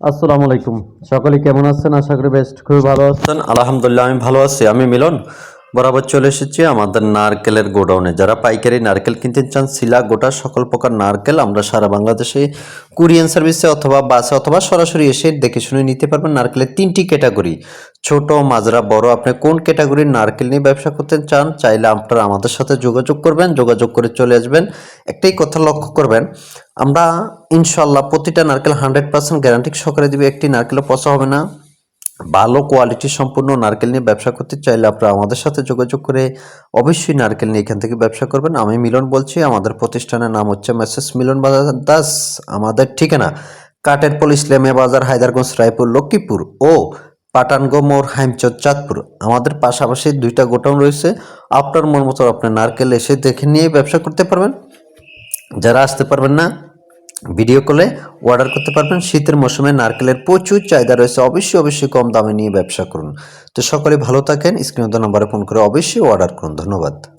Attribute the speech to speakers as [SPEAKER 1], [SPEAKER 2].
[SPEAKER 1] আসসালামু আলাইকুম। সকলে কেমন আছেন? আশা করি বেস্ট খুবই ভালো আছেন। আলহামদুলিল্লাহ, আমি ভালো আছি। আমি মিলন বরাবর চলে এসেছি আমাদের নারকেলের গোডাউনে। যারা পাইকারি নারকেল কিনতে চান, শিলা, গোটা, সকল প্রকার নারকেল আমরা সারা বাংলাদেশে কুরিয়ান সার্ভিসে অথবা বাসে অথবা সরাসরি এসে দেখে শুনে নিতে পারবেন নারকেলের তিনটি ক্যাটাগরি। ছোট, মাজরা, বড়, আপনি কোন ক্যাটাগরির নারকেল নিয়ে ব্যবসা করতে চান, চাইলে আপনারা আমাদের সাথে যোগাযোগ করবেন, যোগাযোগ করে চলে আসবেন। একটাই কথা লক্ষ্য করবেন, আমরা ইনশাল্লাহ প্রতিটা নারকেল হান্ড্রেড পার্সেন্ট গ্যারান্টি সহকারে দিবে, একটি নারকেলও পচা হবে না। ভালো কোয়ালিটি সম্পূর্ণ নারকেল নিয়ে ব্যবসা করতে চাইলে আপনারা আমাদের সাথে যোগাযোগ করে অবশ্যই নারকেল নিয়ে এখান থেকে ব্যবসা করবেন। আমি মিলন বলছি, আমাদের প্রতিষ্ঠানের নাম হচ্ছে মেসেস মিলন বাজার দাস। আমাদের ঠিকানা কাটেরপল ইসলামিয়া বাজার, হায়দারগঞ্জ, রায়পুর, লক্ষ্মীপুর ও পাটানগো মোড়, হাইমচর, চাঁদপুর। আমাদের পাশাপাশি দুইটা গোটাউন রয়েছে। আপনার মন মতো আপনার নারকেল এসে দেখে নিয়ে ব্যবসা করতে পারবেন। যারা আসতে পারবেন না ভিডিও কলে অর্ডার করতে পারবেন। শীতের মৌসুমে নারকেলের প্রচুর চাহিদা রয়েছে। অবশ্যই অবশ্যই কম দামে নিয়ে ব্যবসা করুন। তো সকলে ভালো থাকেন। স্ক্রিনত নম্বরে ফোন করে অবশ্যই অর্ডার করুন। ধন্যবাদ।